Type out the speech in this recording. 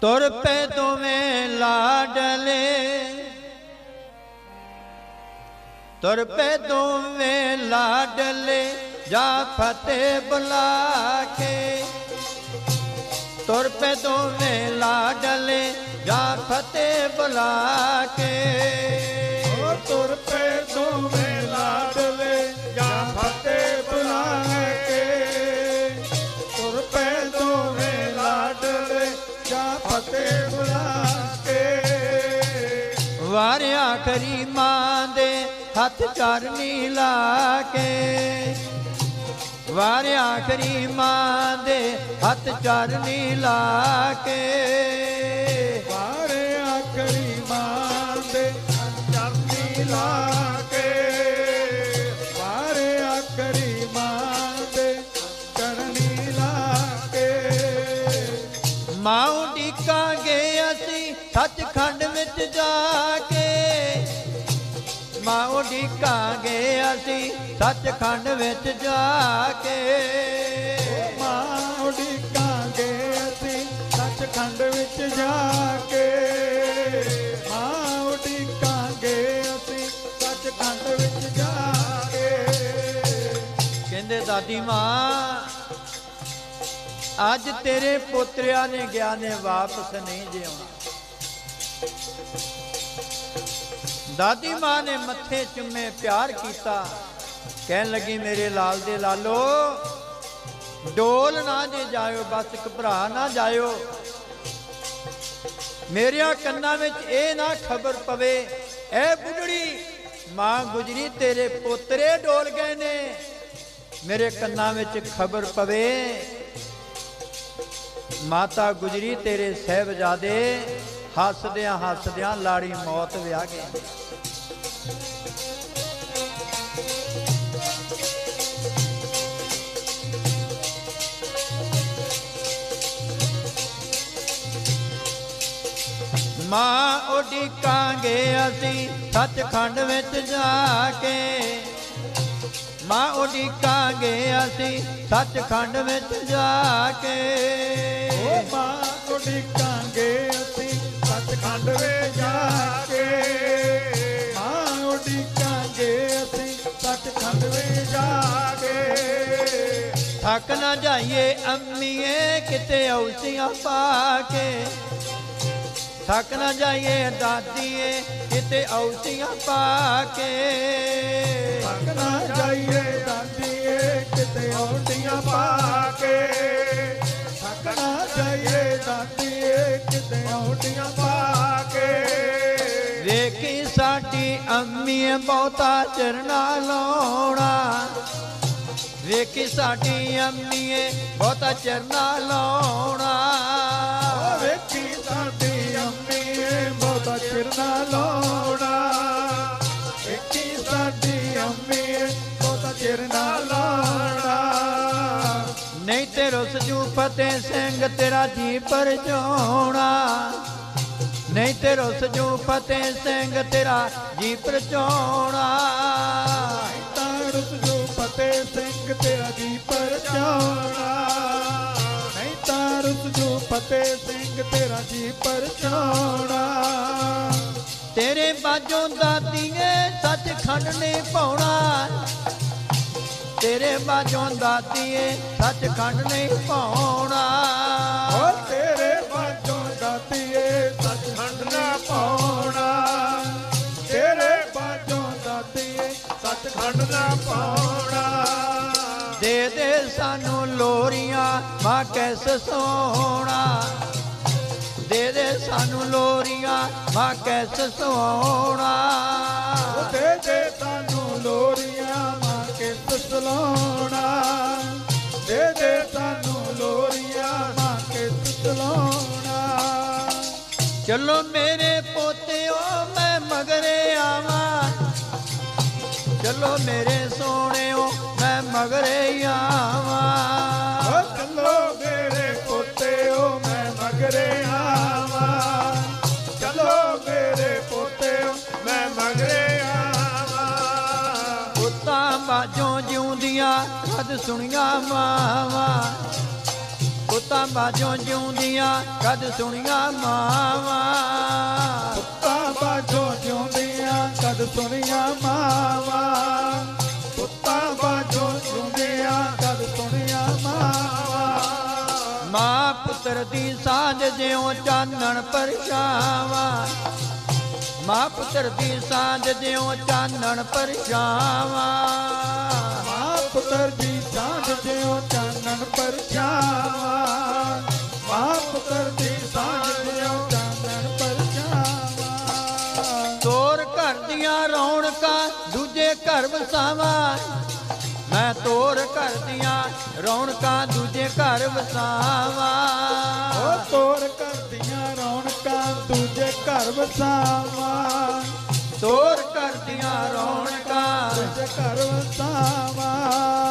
ਤੁਰ ਪੈ ਦੋਵੇਂ ਲਾਡਲੇ। ਤੁਰ ਪੈ ਦੋਵੇਂ ਲਾਡਲੇ, ਜਾ ਫਤਿਹ ਬੁਲਾ ਕੇ। ਤੁਰ ਪੈ ਦੋਵੇਂ ਲਾਡਲੇ, ਜਾ ਫਤਿਹ ਬੁਲਾ ਕੇ। ਤੁਰ ਪਏ ਦੋਵੇਂ ਵਾਰਿਆ ਮਾਂ ਦੇ ਹੱਥ ਚਰਨੀ ਲਾ ਕੇ। ਵਾਰਿਆ ਕਰੀ ਮਾਂ ਦੇ ਹੱਥ ਚਰਨੀ ਲਾ ਕੇ। ਮਾਂ ਉਡੀਕਾਂਗੇ ਅਸੀਂ ਸੱਚਖੰਡ ਵਿੱਚ ਜਾ ਕੇ। ਮਾਂ ਉਡੀਕਾਂਗੇ ਅਸੀਂ ਸੱਚਖੰਡ ਵਿੱਚ ਜਾ ਕੇ। ਮਾਂ ਉਡੀਕਾਂਗੇ ਅਸੀਂ ਸੱਚਖੰਡ ਵਿੱਚ ਜਾ ਕੇ। ਕਹਿੰਦੇ ਦਾਦੀ ਮਾਂ, ਅੱਜ ਤੇਰੇ ਪੋਤਰਿਆਂ ਨੇ ਗਿਆ ਨੇ ਵਾਪਸ ਨਹੀਂ ਜਿਉਣਾ। ਦਾਦੀ ਮਾਂ ਨੇ ਮੱਥੇ ਚੁੰਮੇ ਪਿਆਰ ਕੀਤਾ। ਕਹਿਣ ਲੱਗੀ, ਮੇਰੇ ਲਾਲ ਦੇ ਲਾਲੋ, ਡੋਲ ਨਾ ਜੇ ਜਾਇਓ, ਬਸ ਘਬਰਾ ਨਾ ਜਾਇਓ। ਮੇਰਿਆਂ ਕੰਨਾਂ ਵਿੱਚ ਇਹ ਨਾ ਖਬਰ ਪਵੇ ਐ ਬੁੱਢੜੀ ਮਾਂ ਗੁਜਰੀ ਤੇਰੇ ਪੋਤਰੇ ਡੋਲ ਗਏ ਨੇ। ਮੇਰੇ ਕੰਨਾਂ ਵਿੱਚ ਖਬਰ ਪਵੇ ਮਾਤਾ ਗੁਜਰੀ ਤੇਰੇ ਸਹਿਬਜ਼ਾਦੇ, ਹੱਸਦਿਆਂ ਹੱਸਦਿਆਂ ਲਾੜੀ ਮੌਤ ਵਿਆਹ ਗਏ ਮਾਂ ਉਡੀਕਾਂਗੇ ਅਸੀਂ ਸੱਚਖੰਡ ਵਿੱਚ ਜਾ ਕੇ। ਮਾਂ ਉਡੀਕਾਂਗੇ ਅਸੀਂ ਸੱਚਖੰਡ ਵਿੱਚ ਜਾ ਕੇ। ਮਾਂ ਉਡੀਕਾਂਗੇ ਅਸੀਂ। ਸੱਚਖੰਡ ਵਿੱਚ ਜਾ ਕੇ ਮਾਂ ਉਡੀਕਾਂਗੇ ਅਸੀਂ। ਸੱਚਖੰਡ ਵਿੱਚ ਜਾ ਕੇ ਥੱਕ ਨਾ ਜਾਈਏ ਅੰਮੀਏ, ਕਿਤੇ ਔਸੀਆਂ ਪਾ ਕੇ। ਥੱਕ ਨਾ ਜਾਈਏ ਦਾਦੀਏ, ਕਿਤੇ ਔਸੀਆਂ ਪਾ ਕੇ। ਥੱਕ ਨਾ ਜਾਈਏ ਦਾਦੀਏ, ਕਿਤੇ ਔਂਡੀਆਂ ਪਾ ਕੇ। ਬਹੁਤਾ ਚਰਨਾ ਲਾਉਣਾ। ਵੇਖੀ ਸਾਡੀ ਅੰਮੀਏ ਬਹੁਤਾ ਚਰਨਾ ਲਾਉਣਾ। ਵੇਖੀ ਸਾਡੀ ਅੰਮੀ ਬਹੁਤਾ ਚਿਰ ਨਾ ਲਾਉਣਾ। ਵੇਖੀ ਸਾਡੀ ਅੰਮੀ ਬਹੁਤਾ ਚਿਰ ਨਾ ਲਾਉਣਾ। ਨਹੀਂ ਤੇ ਰੁੱਸ ਜੂ ਫਤਿਹ ਸਿੰਘ ਤੇਰਾ ਜੀ ਪਰਚਾਉਣਾ ਨਹੀਂ ਤੇ ਰੁੱਸ ਜੂ ਫਤਿਹ ਸਿੰਘ ਤੇਰਾ ਜੀ ਪਰਚਾਉਣਾ ਤਾਰਸ ਜੋ ਫਤਿਹ ਸਿੰਘ ਤੇਰਾ ਜੀ ਪਰਚਾਉਣਾ ਨਹੀਂ। ਤਾਰਸ ਜੋ ਫਤਿਹ ਸਿੰਘ ਤੇਰਾ ਜੀ ਪਰਚਾਉਣਾ ਤੇਰੇ ਬਾਝੋਂ ਦਾਤੀਏ ਸੱਚਖੰਡ ਨੇ ਪਾਉਣਾ। ਤੇਰੇ ਬਾਝੋਂ ਦਾਤੀਏ ਸੱਚਖੰਡ ਨੇ ਪਾਉਣਾ। ਦਾਤੀਏ ਸੱਚਖੰਡ ਨਾ ਪਾਉਣਾ। ਦੇ ਦੇ ਸਾਨੂੰ ਲੋਰੀਆਂ ਮਾਂ ਕੈਸ ਸੋਣਾ ਦੇ ਦੇ ਸਾਨੂੰ ਲੋਰੀਆਂ ਮਾਂ ਕੈਸ ਸੋਣਾ ਓ ਦੇ ਦੇ ਸਾਨੂੰ ਲੋਰੀਆਂ ਮਾਂ ਕੇ ਸਲਾਉਣਾ। ਦੇ ਦੇ ਸਾਨੂੰ ਲੋਰੀਆਂ ਮਾਂ ਕੇ ਸਲਾਉਣਾ। ਚਲੋ ਮੇਰੇ ਪੋਤਿਓ ਮੈਂ ਮਗਰੇ ਆਵਾਂ। ਚਲੋ ਮੇਰੇ ਸੋਹਣਿਓ ਮੈਂ ਮਗਰੇ ਆਵਾਂ। ਓ ਚੱਲੋ ਮੇਰੇ ਪੋਤਿਓ ਮੈਂ ਮਗਰੇ ਆਵਾਂ। ਚਲੋ ਮੇਰੇ ਪੋਤਿਓ ਮੈਂ ਮਗਰੇ ਆਵਾਂ। ਪੁੱਤਾਂ ਜਿਉਂਦੀਆਂ ਕਦ ਸੁਣੀਆਂ ਮਾਵਾਂ। ਪੁੱਤਾਂ ਬਾਝੋਂ ਜਿਉਂਦੀਆਂ ਕਦ ਸੁਣੀਆਂ ਮਾਵਾਂ। ਸੁਣਿਆ ਮਾਵਾ, ਪੁੱਤਾਂ ਬਾਝੋਂ ਜਿਉਂਦੀਆਂ ਕਦ ਸੁਣੀਆਂ ਮਾਵਾਂ। ਮਾਂ ਪੁੱਤਰ ਦੀ ਸਾਂਝ ਜਿਉ ਚਾਨਣ ਪਰਛਾਵਾਂ ਮਾਂ ਪੁੱਤਰ ਦੀ ਸਾਂਝ ਜਿਉ ਚਾਨਣ ਪਰਛਾਵਾਂ ਦੀਆਂ ਰੌਣਕਾਂ ਦੂਜੇ ਘਰ ਵਸਾਵਾਂ। ਮੈਂ ਤੋਰ ਘਰ ਦੀਆਂ ਰੌਣਕਾਂ ਦੂਜੇ ਘਰ ਵਸਾਵਾਂ। ਉਹ ਤੋਰ ਕਰਦੀਆਂ ਰੌਣਕਾਂ ਦੂਜੇ ਘਰ ਵਸਾਵਾਂ। ਤੋਰ ਘਰ ਦੀਆਂ ਰੌਣਕਾਂ ਦੂਜੇ ਘਰ ਵਸਾਵਾਂ।